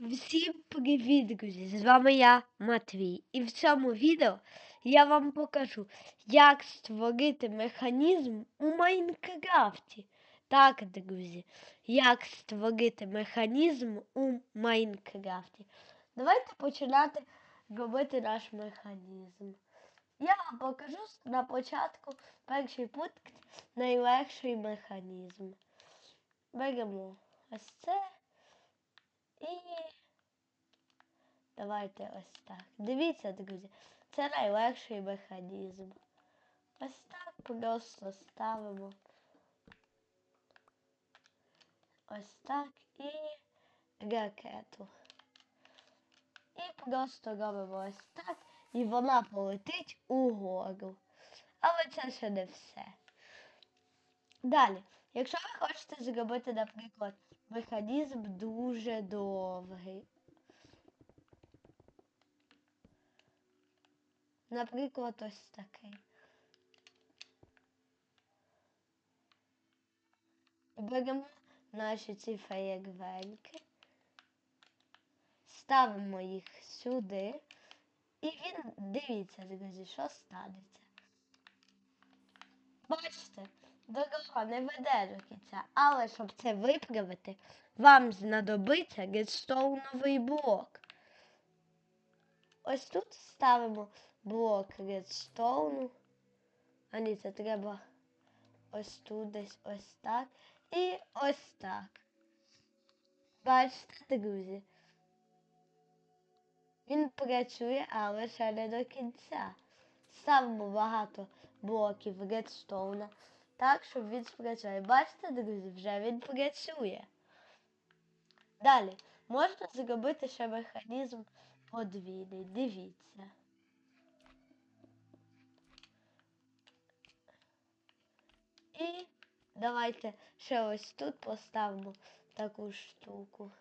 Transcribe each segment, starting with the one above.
Всім привіт, друзі! З вами я, Матвій. І в цьому відео я вам покажу, як створити механізм у Майнкрафті. Так, друзі, як створити механізм у Майнкрафті. Давайте починати робити наш механізм. Я вам покажу на початку перший пункт найлегший механізм. Беремо ось це. І давайте ось так. Дивіться, друзі, це найлегший механізм. Ось так просто ставимо. Ось так і ракету. І просто робимо ось так, і вона полетить угору. Але це ще не все. Далі, якщо ви хочете зробити, наприклад, механізм дуже довгий. Наприклад, ось такий. Беремо наші ці феєрверки, ставимо їх сюди, і він, дивіться, друзі, що станеться. Бачите? Дорога не веде до кінця, але щоб це виправити, вам знадобиться редстоуновий блок. Ось тут ставимо блок редстоуну. А ні, це треба ось тут десь ось так. І ось так. Бачите, друзі? Він працює, але ще не до кінця. Ставимо багато блоків редстоуна так, щоб він спрацює. Бачите, друзі, вже він працює. Далі, можна зробити ще механізм подвійний. Дивіться. І давайте ще ось тут поставимо таку штуку.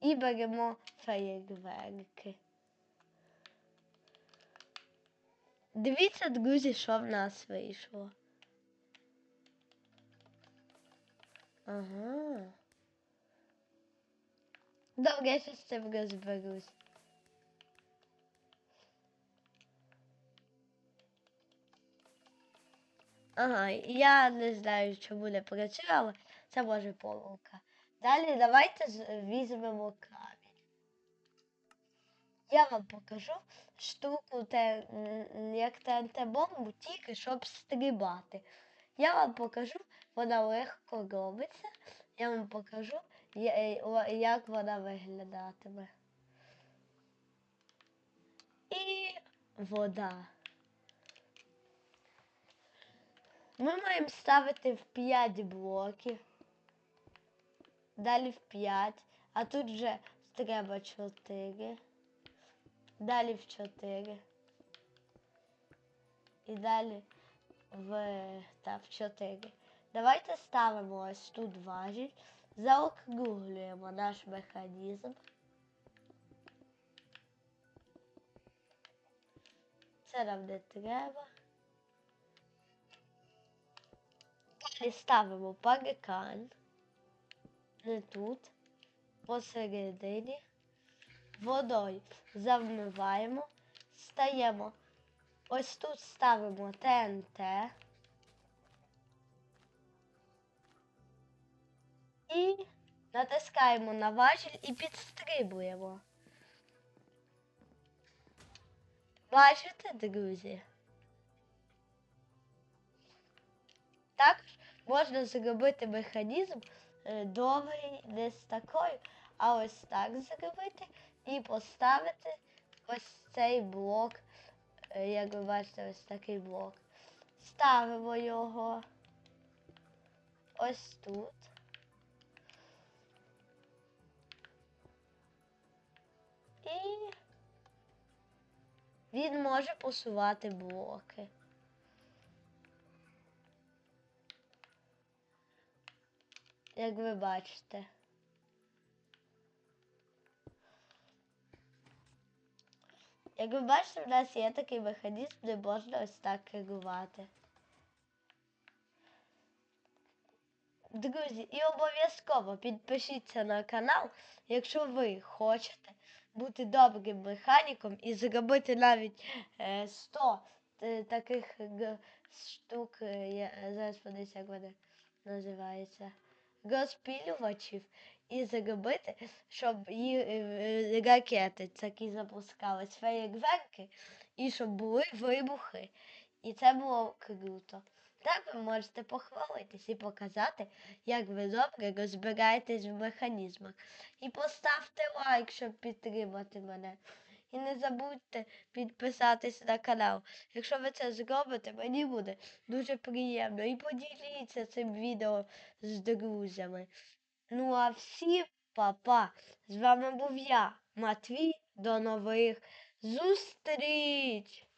І беремо феєрверки. Дивіться, друзі, що в нас вийшло. Ага. Добре, я ще з цим розберусь. Ага, я не знаю, що буде працює, але це може помилка. Далі давайте візьмемо камінь. Я вам покажу штуку, те, як ТНТ-бомбу, тільки щоб стрибати. Я вам покажу, вона легко робиться. Я вам покажу, як вона виглядатиме. І вода. Ми маємо ставити в 5 блоків далі в 5, а тут вже треба 4. Далі в 4. І далі в та, в 4. Давайте ставимо ось тут важіль, заокруглюємо наш механізм. Це нам не треба. Далі ставимо парикан не тут, посередині, водою завмиваємо, стаємо. Ось тут ставимо ТНТ. І натискаємо на важіль і підстрибуємо. Бачите, друзі? Також можна зробити механізм. Е, довгий, десь такий, а ось так зробити і поставити ось цей блок, е, як ви бачите, ось такий блок. Ставимо його ось тут. І він може посувати блоки. Як ви бачите. Як ви бачите, в нас є такий механізм, де можна ось так керувати. Друзі, і обов'язково підпишіться на канал, якщо ви хочете бути добрим механіком і зробити навіть е, 100 е, таких штук, е, я зараз подивлюся, як вони називаються, розпілювачів, і зробити, щоб і, е, ракети такі запускались, феєрверки, і щоб були вибухи. І це було круто. Так ви можете похвалитись і показати, як ви добре розбираєтесь в механізмах. І поставте лайк, щоб підтримати мене. І не забудьте підписатись на канал. Якщо ви це зробите, мені буде дуже приємно. І поділіться цим відео з друзями. Ну а всім па-па. З вами був я, Матвій. До нових зустріч!